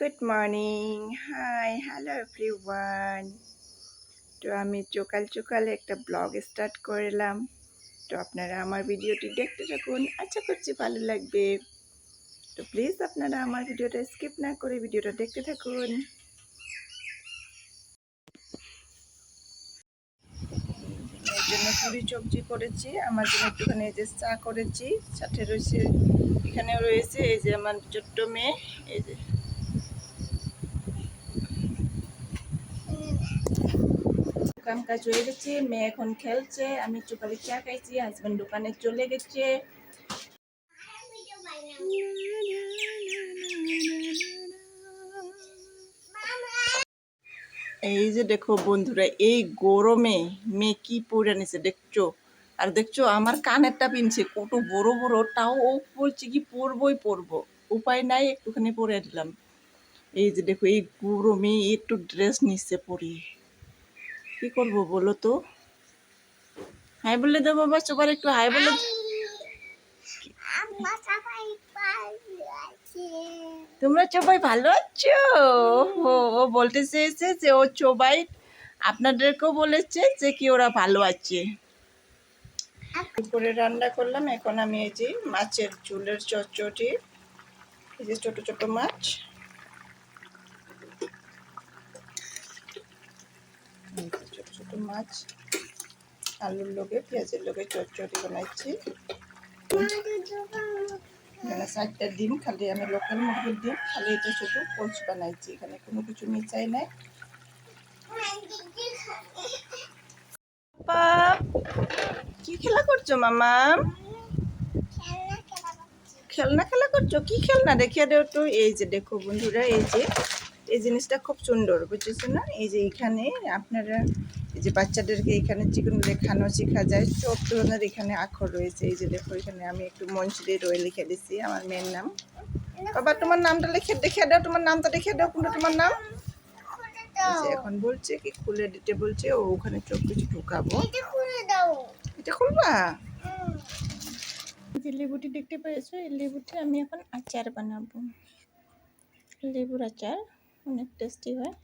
Good morning hi hello everyone তো আমি সকাল সকালে একটা ব্লগ স্টার্ট করলাম। তো আপনারা আমার ভিডিওটি দেখতে থাকুন। আশা করছি ভালো লাগবে। তো প্লিজ আপনারা আমার ভিডিওটা স্কিপ না করে ভিডিওটা দেখতে থাকুন। জন্য পুরি সবজি করেছি। আমার জন্য একটুখানি এই যে চা করেছি। সাথে রয়েছে এখানে রয়েছে এই যে আমার ছোট্ট মেয়ে। এই যে কাম কাজ হয়ে গেছে, মেয়ে এখন খেলছে, আমি চুপারি চা খাইছি হাজবেন্ড দোকানে চলে গেছে। এই যে দেখো বন্ধুরা, এই গরমে মেয়ে কি পরে নিছে দেখছ? আর দেখছ, আমার কানেরটা পিনছে, কত বড় বড়, তাও ও বলছে কি পরবই পরবো। উপায় নাই, একটুখানি পরে দিলাম এই যে দেখো, এই গরমে একটু ড্রেস নিচ্ছে পরি। কি করব বলো তো? হাই বলে দেবো বাবা সবার একটু হাই বলে। তোমরা সবাই ভালো আছো? ও ও বলতে চেয়েছে যে ও সবাই আপনাদেরকেও বলেছে যে কি ওরা ভালো আছে। দুপুরে রান্না করলাম এখন আমি এই যে মাছের ঝোলের চচ্চড়ি এই যে ছোটো ছোট মাছ এই ছোট মাছ, আলুর লোকে, পেঁয়াজের লোকে বানাইছি এখানে চারটা ডিম, খালি আমি লোকাল মুরগির ডিম, খালি এটা শুধু পোচ বানাইছি। এখানে কোনো কিছু মিশাই নাই। কি খেলা করছ মামা? খেলনা খেলা করছ? কি খেলনা? দেখিয়ে দেও তো। এই যে দেখো বন্ধুরা, এই যে, এই জিনিসটা খুব সুন্দর, বুঝেছ না? এই যে এখানে আপনারা এই যে বাচ্চাদেরকে এখানে চিকন লেখানো শেখা যায়। সব ধরনের এখানে আখর রয়েছে। এই যে দেখো এখানে আমি একটু মঞ্চুরি রয়ে লিখে দিচ্ছি আমার মেয়ের নাম। বাবা তোমার নামটা লিখে দেখে দাও তোমার নামটা দেখে দাও কোনটা তোমার নাম? যে এখন বলছে কি খুলে দিতে বলছে ও ওখানে সব কিছু ঢুকাবো। এটা খুলবা? যে লেবুটি দেখতে পেয়েছ? এই লেবুটি আমি এখন আচার বানাবো। লেবুর আচার অনেক টেস্টি হয়।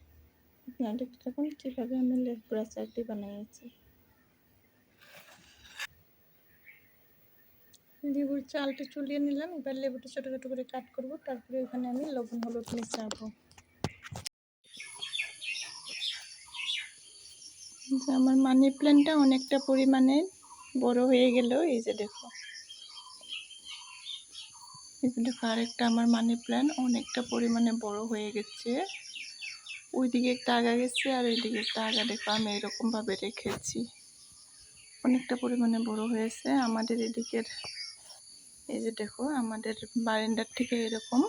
আপনারা দেখতে থাকুন কীভাবে আমি লেবুর আচারটি বানিয়েছি লেবুর চালটা চুলিয়ে নিলাম, এবার লেবুটা ছোটো ছোটো করে কাট করব, তারপরে ওখানে আমি লবণ, হলুদ মিশাবো। যে আমার মানি প্ল্যান্টটা অনেকটা পরিমাণে বড় হয়ে গেল, এই যে দেখো। এই যে দেখো, আরেকটা আমার মানি প্ল্যান্ট অনেকটা পরিমাণে বড় হয়ে গেছে। ওইদিকে একটা আগা গেছে আর ওইদিকে একটা আগা দেখো আমি এরকমভাবে রেখেছি। অনেকটা পরিমাণে বড় হয়েছে। আমাদের এদিকের, এই যে দেখো, আমাদের বারেন্ডার থেকে এরকম।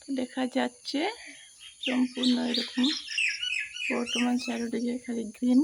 তো দেখা যাচ্ছে সম্পূর্ণ এরকম বর্তমান চারিদিকে খালি গ্রিন